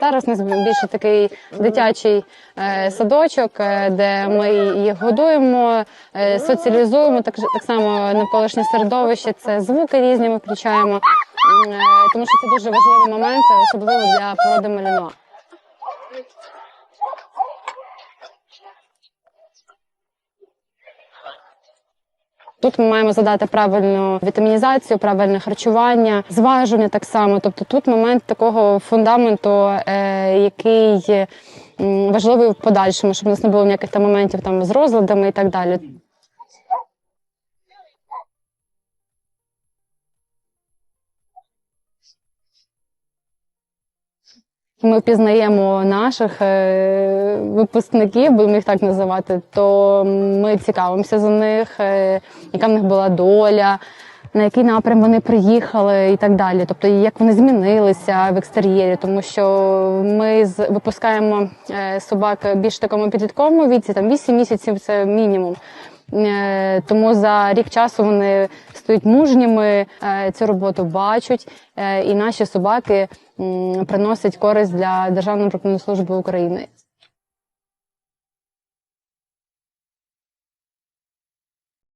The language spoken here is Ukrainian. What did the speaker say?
Зараз у нас більше такий дитячий е, садочок, е, де ми їх годуємо, е, соціалізуємо так, так само навколишнє середовище. Це звуки різні ми включаємо, тому що це дуже важливий момент, особливо для породи маліно. Тут ми маємо задати правильну вітамінізацію, правильне харчування, зважування так само. Тобто тут момент такого фундаменту, е, який важливий в подальшому, щоб у нас не було ніяких там моментів там з розладами і так далі. Ми впізнаємо наших е, випускників, будемо їх так називати, то ми цікавимося за них, е, яка в них була доля, на який напрям вони приїхали і так далі. Тобто, як вони змінилися в екстер'єрі, тому що ми випускаємо е, собак більш такому підлітковому віці, там 8 місяців це мінімум. Тому за рік часу вони стають мужніми, е, цю роботу бачать, е, і наші собаки приносять користь для Державної прикордонної служби України.